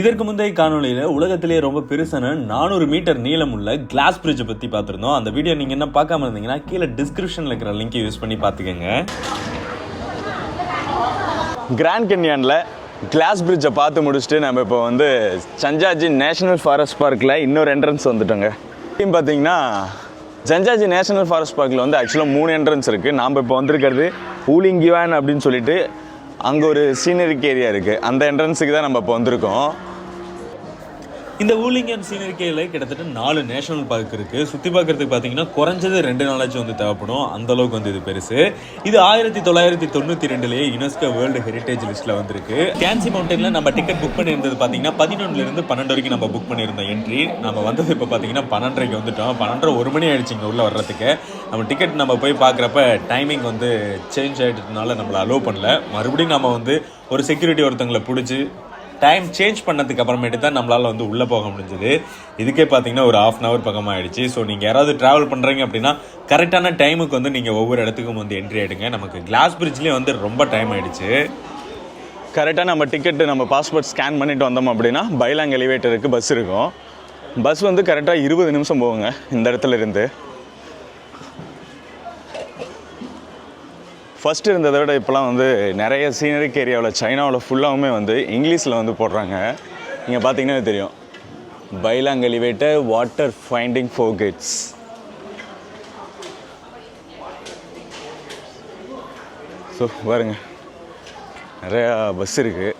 இதற்கு முந்தைய காணொலியில் உலகத்திலேயே ரொம்ப பெருசான நானூறு மீட்டர் நீளம் உள்ள கிளாஸ் பிரிட்ஜை பற்றி பார்த்துருந்தோம். அந்த வீடியோ நீங்கள் என்ன பார்க்காம இருந்தீங்கன்னா கீழே டிஸ்கிரிப்ஷனில் இருக்கிற லிங்கை யூஸ் பண்ணி பார்த்துக்கோங்க. கிராண்ட் கன்யானில் கிளாஸ் பிரிட்ஜை பார்த்து முடிச்சுட்டு நம்ம இப்போ வந்து சஞ்சாஜி நேஷனல் ஃபாரஸ்ட் பார்க்கில் இன்னொரு என்ட்ரன்ஸ் வந்துட்டோங்க. டீம் பார்த்தீங்கன்னா சஞ்சாஜி நேஷனல் ஃபாரஸ்ட் பார்க்கில் வந்து ஆக்சுவலாக மூணு என்ட்ரன்ஸ் இருக்குது நாம் இப்போ வந்திருக்கிறது ஊலிங்கிவான் அப்படின்னு சொல்லிட்டு அங்கே ஒரு சீனரிக் ஏரியா இருக்குது அந்த என்ட்ரன்ஸுக்கு தான் நம்ம இப்போ வந்திருக்கோம். இந்த ஊலிங்கன் அண்ட் சீனரிக்கையில் கிட்டத்தட்ட நாலு நேஷனல் பார்க் இருக்குது சுற்றி பார்க்குறதுக்கு பார்த்தீங்கன்னா குறைஞ்சது ரெண்டு நாளாச்சும் வந்து தேவைப்படும். அந்த அளவுக்கு வந்து இது பெருசு. இது ஆயிரத்தி தொள்ளாயிரத்தி தொண்ணூற்றி ரெண்டுலேயே யுனெஸ்கோ வேர்ல்டு ஹெரிட்டேஜ் லிஸ்ட்டில் வந்திருக்கு. கேன்சி மவுண்டனில் நம்ம டிக்கெட் புக் பண்ணியிருந்தது பார்த்தீங்கன்னா பதினொன்றுலேருந்து பன்னெண்டு வரைக்கும் நம்ம புக் பண்ணியிருந்தோம் என்ட்ரி நம்ம வந்தது இப்போ பார்த்தீங்கன்னா பன்னெண்டரைக்கு வந்துட்டோம். பன்னெண்டரை ஒரு மணி ஆயிடுச்சு இங்கே உள்ளே வர்றதுக்கு. நம்ம டிக்கெட் நம்ம போய் பார்க்குறப்ப டைமிங் வந்து சேஞ்ச் ஆகிட்டதுனால நம்மளை அலோவ் பண்ணல. மறுபடியும் நம்ம வந்து ஒரு செக்யூரிட்டி ஒருத்தங்களை பிடிச்சி டைம் சேஞ்ச் பண்ணதுக்கு அப்புறமேட்டு தான் நம்மளால் வந்து உள்ளே போக முடிஞ்சது. இதுக்கே பார்த்தீங்கன்னா ஒரு ஆஃப் அன் ஹவர் பக்கம் ஆயிடுச்சு ஸோ நீங்கள் யாராவது ட்ராவல் பண்ணுறீங்க அப்படின்னா கரெக்டான டைமுக்கு வந்து நீங்கள் ஒவ்வொரு இடத்துக்கும் வந்து என்ட்ரி ஆகிடுங்க நமக்கு கிளாஸ் பிரிட்ஜ்லேயே வந்து ரொம்ப டைம் ஆகிடுச்சு கரெக்டாக நம்ம டிக்கெட்டு நம்ம பாஸ்போர்ட் ஸ்கேன் பண்ணிட்டு வந்தோம் அப்படின்னா பைலாங் எலிவேட்டருக்கு பஸ் இருக்கும். பஸ் வந்து கரெக்டாக இருபது நிமிஷம் போகுங்க இந்த இடத்துல இருந்து. ஃபஸ்ட்டு இருந்ததை விட இப்போலாம் வந்து நிறைய சீனரிக் ஏரியாவில் சைனாவில் ஃபுல்லாகவுமே வந்து இங்கிலீஷில் வந்து போடுறாங்க. நீங்கள் பார்த்தீங்கன்னா தெரியும். பைலாங்கலிவேட்ட water finding four gates so பாருங்க. நிறையா பஸ் இருக்குது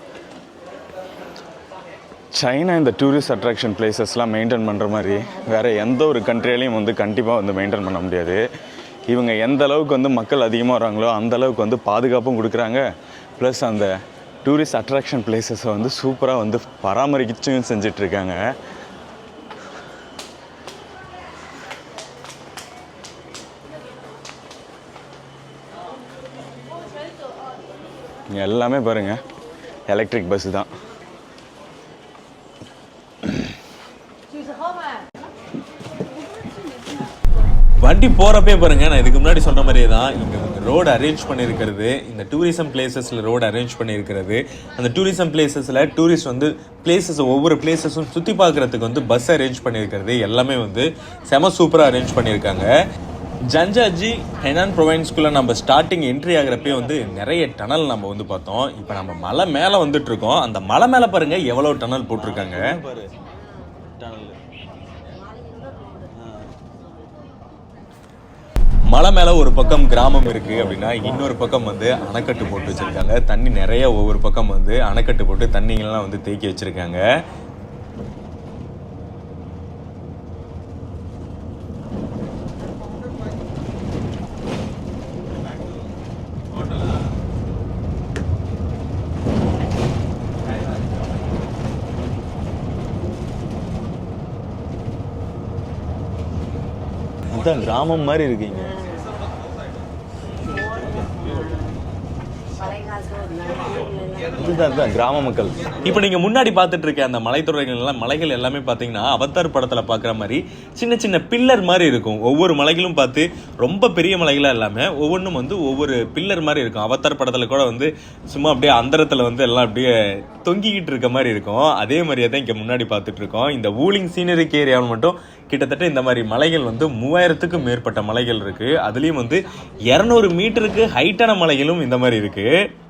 சைனா இந்த டூரிஸ்ட் அட்ராக்ஷன் பிளேசஸ்லாம் மெயின்டைன் பண்ணுற மாதிரி வேறு எந்த ஒரு கண்ட்ரியாலையும் வந்து கண்டிப்பாக வந்து மெயின்டைன் பண்ண முடியாது. இவங்க எந்த அளவுக்கு வந்து மக்கள் அதிகமாக வராங்களோ அந்த அளவுக்கு வந்து பாதுகாப்பும் கொடுக்குறாங்க. ப்ளஸ் அந்த டூரிஸ்ட் அட்ராக்ஷன் பிளேசஸை வந்து சூப்பராக வந்து பராமரிச்சும் செஞ்சிட்ருக்காங்க. எல்லாமே பாருங்கள் எலக்ட்ரிக் பஸ்ஸு தான். வண்டி போகிறப்பே பாருங்க நான் இதுக்கு முன்னாடி சொன்ன மாதிரியே தான் இங்க ரோடு அரேஞ்ச் பண்ணியிருக்கிறது இந்த டூரிசம் பிளேசஸில் ரோடு அரேஞ்ச் பண்ணியிருக்கிறது அந்த டூரிசம் பிளேசஸில் டூரிஸ்ட் வந்து பிளேசஸ் ஒவ்வொரு பிளேசஸும் சுற்றி பார்க்குறதுக்கு வந்து பஸ் அரேஞ்ச் பண்ணியிருக்கிறது எல்லாமே வந்து செம சூப்பராக அரேஞ்ச் பண்ணியிருக்காங்க ஜஞ்சாஜி ஹெனான் ப்ரொவைன்ஸ்குள்ளே நம்ம ஸ்டார்டிங் என்ட்ரி ஆகிறப்பே வந்து நிறைய டனல் நம்ம வந்து பார்த்தோம். இப்போ நம்ம மலை மேலே வந்துட்டு இருக்கோம். அந்த மலை மேலே பாருங்கள் எவ்வளோ டனல் போட்டிருக்காங்க. மலை மேல ஒரு பக்கம் கிராமம் இருக்கு அப்படின்னா இன்னொரு பக்கம் வந்து அணைக்கட்டு போட்டு வச்சிருக்காங்க. தண்ணி நிறைய ஒவ்வொரு பக்கம் வந்து அணைக்கட்டு போட்டு தண்ணிங்கெல்லாம் வந்து தேக்கி வச்சிருக்காங்க. கிராமம் மாதிரி இருக்கீங்க. அதுதான் கிராம மக்கள். இப்போ நீங்க முன்னாடி பார்த்துட்டு இருக்க அந்த மலைத்துறைகள் எல்லாம் மலைகள் எல்லாமே பார்த்தீங்கன்னா அவத்தார் படத்துல பார்க்குற மாதிரி சின்ன சின்ன பில்லர் மாதிரி இருக்கும். ஒவ்வொரு மலைகளும் பார்த்து ரொம்ப பெரிய மலைகளாக இல்லாம ஒவ்வொன்றும் வந்து ஒவ்வொரு பில்லர் மாதிரி இருக்கும். அவத்தார் படத்துல கூட வந்து சும்மா அப்படியே அந்தரத்துல வந்து எல்லாம் அப்படியே தொங்கிக்கிட்டு இருக்க மாதிரி இருக்கும். அதே மாதிரியே தான் இங்கே முன்னாடி பார்த்துட்டு இருக்கோம் இந்த ஊலிங் சீனரிக்கு ஏரியாவில் மட்டும் கிட்டத்தட்ட இந்த மாதிரி மலைகள் வந்து மூவாயிரத்துக்கும் மேற்பட்ட மலைகள் இருக்குது அதுலேயும் வந்து இரநூறு மீட்டருக்கு ஹைட்டான மலைகளும் இந்த மாதிரி இருக்குது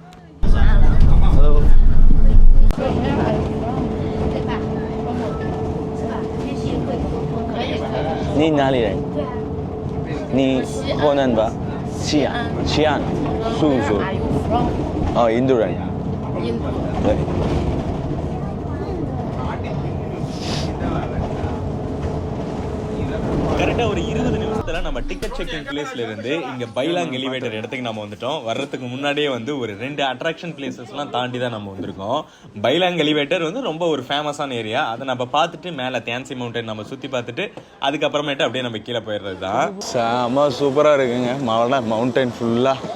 你哪里人？你河南吧？西安，西安，苏州。哦，印度人。对。 கரெக்டாக ஒரு இருபது நிமிஷத்துல நம்ம டிக்கெட் செக்கிங் பிளேஸ்ல இருந்து இங்க பைலாங் எலிவேட்டர் இடத்துக்கு நம்ம வந்துட்டோம். வர்றதுக்கு முன்னாடியே வந்து ஒரு ரெண்டு அட்ராக்ஷன் பிளேசஸ்லாம் தாண்டி தான் நம்ம வந்திருக்கோம். பைலாங் எலிவேட்டர் வந்து ரொம்ப ஒரு ஃபேமஸான ஏரியா அதை நம்ம பார்த்துட்டு மேலே தேன்சி மவுண்டன் நம்ம சுற்றி பார்த்துட்டு அதுக்கப்புறமேட்டு அப்படியே நம்ம கீழே போயிடுறது தான் செம சூப்பராக இருக்குங்க. மலை மவுண்டைன் ஃபுல்லாக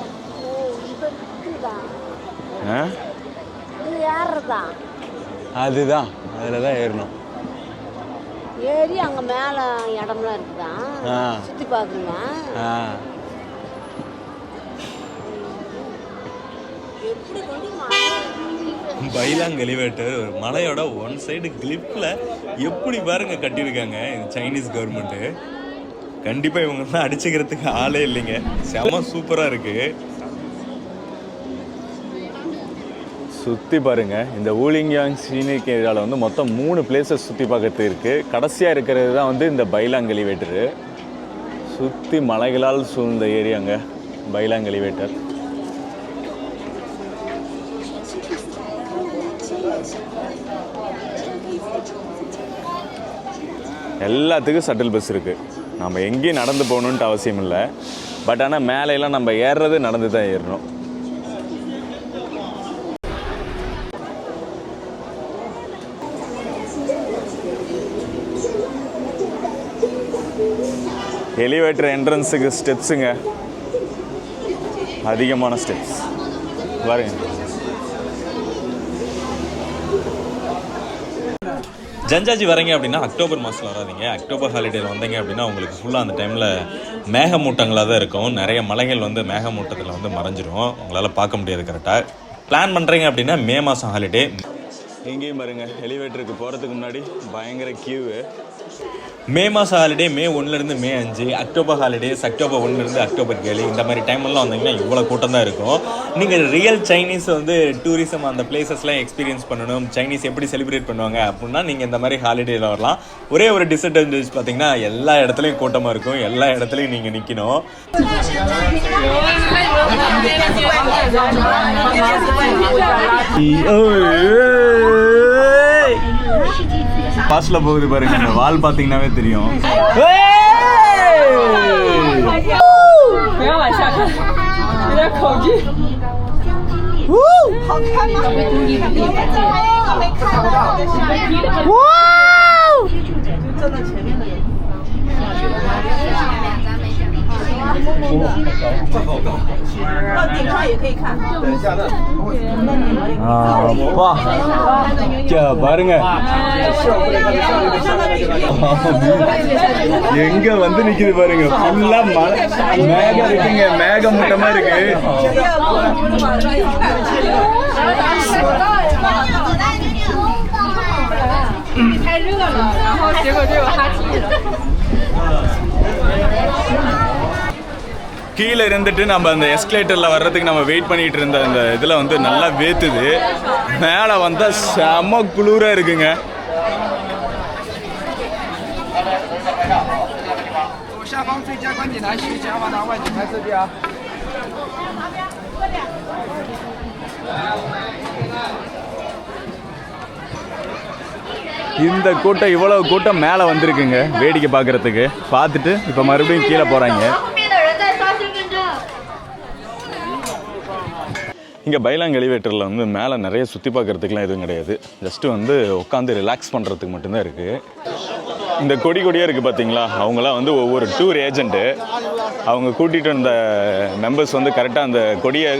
அதுதான். அதில் தான் ஏறணும். ஏறி அங்கே மேலே இடம்லாம் இருக்குதான். சுற்றி பார்க்குங்க ஆ. எப்படி கொண்டு பைலாங் எலிவேட்டர் ஒரு மலையோட ஒன் சைடு கிளிப்பில் எப்படி பாருங்க கட்டியிருக்காங்க இந்த சைனீஸ் கவர்மெண்ட்டு கண்டிப்பாக இவங்க தான் அடிச்சுக்கிறதுக்கு ஆளே இல்லைங்க. செம சூப்பராக இருக்குது சுற்றி பாருங்கள் இந்த ஊலிங்யாங் சீனிக் ஏரியாவில் வந்து மொத்தம் மூணு பிளேஸஸ் சுற்றி பார்க்கறதுக்கு இருக்குது கடைசியாக இருக்கிறது தான் வந்து இந்த பைலாங்கலி எலிவேட்டரு சுற்றி மலைகளால் சூழ்ந்த ஏரியாங்க பைலாங் எலிவேட்டர் எல்லாத்துக்கும் சட்டில் பஸ் இருக்குது நம்ம எங்கேயும் நடந்து போகணுன்ட்டு அவசியம் இல்லை. பட் ஆனால் மேலையெல்லாம் நம்ம ஏறுறது நடந்து தான் ஏறணும். எலிவேட்டர் என்ட்ரன்ஸுக்கு ஸ்டெப்ஸுங்க அதிகமான ஸ்டெப்ஸ் பாருங்க. ஜஞ்சாஜி வரீங்க அப்படின்னா அக்டோபர் மாதத்தில் வராதீங்க. அக்டோபர் ஹாலிடேல வந்தீங்க அப்படின்னா உங்களுக்கு ஃபுல்லாக அந்த டைமில் மேகமூட்டங்களாக தான் இருக்கும். நிறைய மலைகள் வந்து மேகமூட்டத்தில் வந்து மறைஞ்சிரும். உங்களால் பார்க்க முடியாது கரெக்டாக பிளான் பண்ணுறீங்க அப்படின்னா மே மாதம் ஹாலிடே எங்கேயும் பாருங்க எலிவேட்டருக்கு போகிறதுக்கு முன்னாடி பயங்கர கியூவு மே மாதம் ஹாலிடே மே ஒன்றுலேருந்து மே அஞ்சு அக்டோபர் ஹாலிடேஸ் அக்டோபர் ஒன்றுலேருந்து அக்டோபர் ஏழு இந்த மாதிரி டைம்லாம் வந்தீங்கன்னா இவ்வளோ கூட்டம் தான் இருக்கும். நீங்கள் ரியல் சைனீஸ் வந்து டூரிசம் அந்த பிளேசஸ்லாம் எக்ஸ்பீரியன்ஸ் பண்ணணும். சைனீஸ் எப்படி செலிப்ரேட் பண்ணுவாங்க அப்படின்னா நீங்கள் இந்த மாதிரி ஹாலிடேல வரலாம். ஒரே ஒரு டிஸ்அட்வான்டேஜ் பார்த்தீங்கன்னா எல்லா இடத்துலையும் கூட்டமாக இருக்கும். எல்லா இடத்துலையும் நீங்கள் நிற்கணும் பாஸ்ல போகுது பாருங்க இந்த வால் பார்த்தீங்கன்னாவே தெரியும். 不要往下看，有点恐惧。அப்பா இங்க பாருங்க எங்க வந்து நிக்குது பாருங்க ஃபுல்லா மழை மேகம் இருக்குங்க மேக மூட்டமா இருக்கு கீழே இருந்துட்டு நம்ம அந்த எஸ்கலேட்டரில் வர்றதுக்கு நம்ம வெயிட் பண்ணிகிட்டு இருந்த அந்த இதில் வந்து நல்லா வேத்துது. மேலே வந்தால் செம குளிராக இருக்குங்க. இந்த கூட்டம் இவ்வளவு கூட்டம் மேலே வந்திருக்குங்க வேடிக்கை பார்க்குறதுக்கு. பார்த்துட்டு இப்போ மறுபடியும் கீழே போகிறாங்க இங்கே பைலாங் எலிவேட்டரில் வந்து மேலே நிறைய சுற்றி பார்க்கறதுக்குலாம் எதுவும் கிடையாது. ஜஸ்ட்டு வந்து உட்காந்து ரிலாக்ஸ் பண்ணுறதுக்கு மட்டும்தான் இருக்குது இந்த கொடி கொடியாக இருக்குது பார்த்தீங்களா அவங்களாம் வந்து ஒவ்வொரு டூர் ஏஜென்ட்டு அவங்க கூட்டிகிட்டு வந்த மெம்பர்ஸ் வந்து கரெக்டாக அந்த கொடியை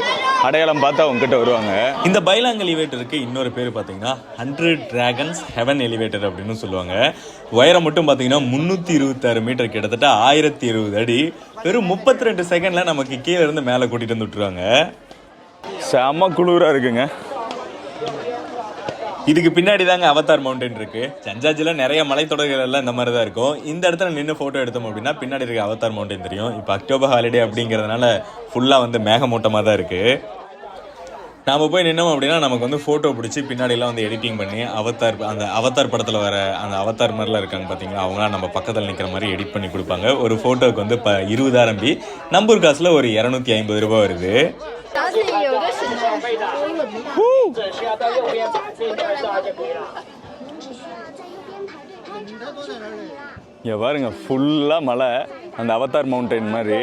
அடையாளம் பார்த்து அவங்ககிட்ட வருவாங்க. இந்த பைலாங் எலிவேட்டருக்கு இன்னொரு பேர் பார்த்தீங்கன்னா ஹண்ட்ரட் ட்ராகன்ஸ் ஹெவன் எலிவேட்டர் அப்படின்னு சொல்லுவாங்க. உயரம் மட்டும் பார்த்தீங்கன்னா முந்நூற்றி இருபத்தாறு மீட்டர் கிட்டத்தட்ட ஆயிரத்தி இருபது அடி. வெறும் முப்பத்தி ரெண்டு செகண்டில் நமக்கு கீழே இருந்து மேலே கூட்டிகிட்டு வந்து விட்டுருவாங்க. செம குளிராக இருக்குங்க. இதுக்கு பின்னாடி தாங்க அவதார் மவுண்டன் இருக்கு. சஞ்சாஜில நிறைய மலைத்தொடர்கள் எல்லாம் இந்த மாதிரி தான் இருக்கும். இந்த இடத்துல நின்று போட்டோ எடுத்தோம் அப்படின்னா பின்னாடி இருக்க அவதார் மவுண்டன் தெரியும். இப்போ அக்டோபர் ஹாலிடே அப்படிங்கிறதுனால ஃபுல்லாக வந்து மேகமூட்டமாக தான் இருக்கு. நாம போய் நின்னோம் அப்படின்னா நமக்கு வந்து ஃபோட்டோ பிடிச்சி பின்னாடிலாம் வந்து எடிட்டிங் பண்ணி அவதார் அந்த அவதார் படத்தில் வர அந்த அவதார் மாதிரிலாம் இருக்காங்க பார்த்தீங்களா அவங்களாம் நம்ம பக்கத்தில் நிற்கிற மாதிரி எடிட் பண்ணி கொடுப்பாங்க. ஒரு ஃபோட்டோவுக்கு வந்து இப்போ இருபதாயிரம் பி நம்பூர் காசில் ஒரு இரநூத்தி ஐம்பது ரூபாய் வருது. 您只需要到右边排队拍就可以了只需要在右边排队拍照就可以 இங்கே பாருங்க ஃபுல்லாக மலை அந்த அவத்தார் மவுண்டைன் மாதிரி.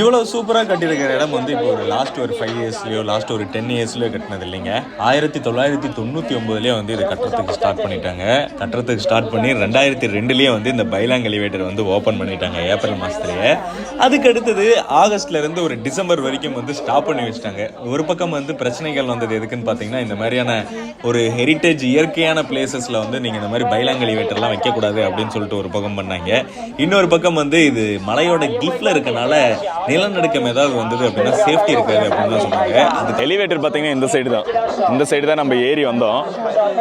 இவ்வளோ சூப்பராக கட்டியிருக்கிற இடம் வந்து இப்போ ஒரு லாஸ்ட் ஒரு ஃபைவ் இயர்ஸ்லையோ லாஸ்ட் ஒரு டென் இயர்ஸ்லையோ கட்டினது இல்லைங்க. ஆயிரத்தி தொள்ளாயிரத்தி தொண்ணூற்றி ஒம்பதுலேயே வந்து இது கட்டுறதுக்கு ஸ்டார்ட் பண்ணிட்டாங்க. கட்டுறதுக்கு ஸ்டார்ட் பண்ணி ரெண்டாயிரத்தி ரெண்டுலேயே வந்து இந்த பைலாங் எலிவேட்டர் வந்து ஓப்பன் பண்ணிட்டாங்க ஏப்ரல் மாதத்துலேயே அதுக்கு அடுத்தது ஆகஸ்ட்லேருந்து ஒரு டிசம்பர் வரைக்கும் வந்து ஸ்டாப் பண்ணி வச்சிட்டாங்க. ஒரு பக்கம் வந்து பிரச்சனைகள் வந்தது எதுக்குன்னு பார்த்தீங்கன்னா இந்த மாதிரியான ஒரு ஹெரிட்டேஜ் இயற்கையான பிளேசஸில் வந்து நீங்கள் இந்த மாதிரி பைலாங் எலிவேட்டர்லாம் வைக்கக்கூடாது அப்படின்னு சொல்லிட்டு ஒரு பக்கம் பண்ணாங்க. இன்னொரு பக்கம் வந்து இது மலையோட கிளிஃப்ல இருக்கனால நிலநடுக்கம் ஏதாவது வந்தது அப்படின்னா சேஃப்டி இருக்காது அப்படின்னு தான் சொன்னாங்க. அது எலிவேட்டர் பார்த்தீங்கன்னா இந்த சைடு தான். இந்த சைடு தான் நம்ம ஏறி வந்தோம்.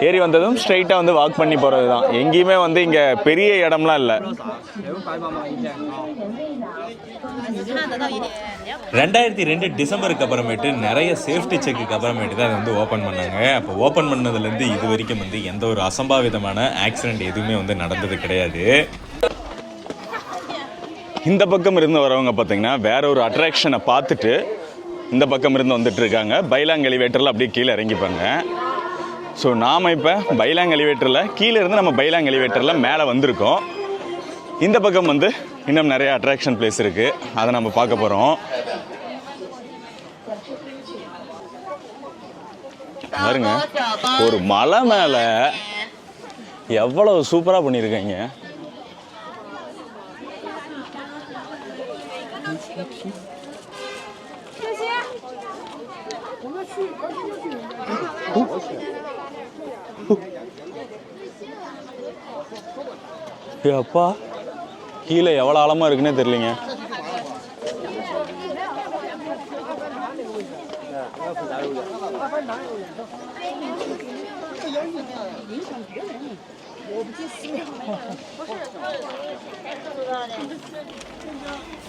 ஏறி வந்ததும் ஸ்ட்ரைட்டாக வந்து வாக் பண்ணி போகிறது தான். எங்கேயுமே வந்து இங்கே பெரிய இடம்லாம் இல்லை. ரெண்டாயிரத்தி ரெண்டு டிசம்பருக்கு அப்புறமேட்டு நிறைய சேஃப்டி செக்குக்கு அப்புறமேட்டு தான் அதை வந்து ஓப்பன் பண்ணாங்க. அப்போ ஓப்பன் பண்ணதுலேருந்து இது வரைக்கும் வந்து எந்த ஒரு அசம்பாவிதமான ஆக்சிடென்ட் எதுவுமே வந்து நடந்தது கிடையாது. இந்த பக்கம் இருந்து வரவங்க பார்த்தீங்கன்னா வேற ஒரு அட்ராக்ஷனை பார்த்துட்டு இந்த பக்கம் இருந்து வந்துட்டு இருக்காங்க. பைலாங் எலிவேட்டரில் அப்படியே கீழே இறங்கிப்பாங்க. ஸோ நாம் இப்போ பைலாங் எலிவேட்டரில் கீழே இருந்து நம்ம பைலாங் எலிவேட்டரில் மேலே வந்திருக்கோம். இந்த பக்கம் வந்து இன்னும் நிறைய அட்ராக்ஷன் பிளேஸ் இருக்குது அதை நம்ம பார்க்க போகிறோம் பாருங்க ஒரு மலை மேலே எவ்வளவு சூப்பராக பண்ணியிருக்கீங்க அப்பா. கீழே எவ்வளோ ஆழமாக இருக்குன்னே தெரியலிங்க.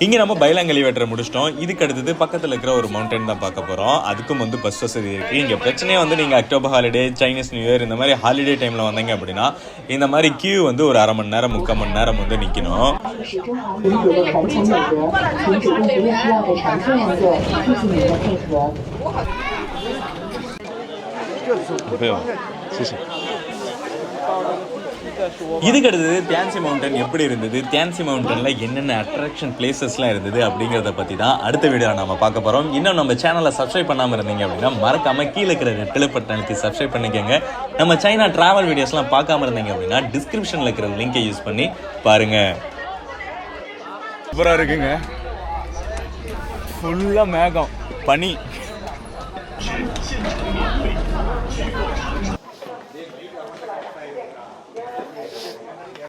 இங்கே நம்ம பைலாங் எலிவேட்டரை முடிச்சிட்டோம். இதுக்கு அடுத்தது பக்கத்தில் இருக்கிற ஒரு மவுண்டன் தான் பார்க்க போகிறோம் அதுக்கும் வந்து பஸ் வசதி இருக்குது இங்கே பிரச்சனையே வந்து நீங்கள் October holiday Chinese New Year இந்த மாதிரி ஹாலிடே டைமில் வந்தீங்க அப்படின்னா இந்த மாதிரி கியூ வந்து ஒரு அரை மணி நேரம் முக்கால் மணி நேரம் வந்து நிற்கணும் இதுக்கு அடுத்தது தியான்சி மவுண்டன் எப்படி இருந்தது? தியான்சி மவுண்டனில் என்னென்ன அட்ராக்ஷன் பிளேசஸ்லாம் இருந்தது அப்படிங்கிறத பற்றி தான் அடுத்த வீடியோ நம்ம பார்க்க போகிறோம் இன்னும் நம்ம சேனலை சப்ஸ்கிரைப் பண்ணாமல் இருந்தீங்க அப்படின்னா மறக்காமல் கீழே இருக்கிற ரெட்டில் பட்டனுக்கு சப்ஸ்கிரைப் பண்ணிக்கோங்க. நம்ம சைனா ட்ராவல் வீடியோஸ்லாம் பார்க்காம இருந்தீங்க அப்படின்னா டிஸ்கிரிப்ஷனில் இருக்கிற லிங்கை யூஸ் பண்ணி பாருங்கள் சூப்பராக இருக்குங்க. ஃபுல்லாக மேகம். பனி.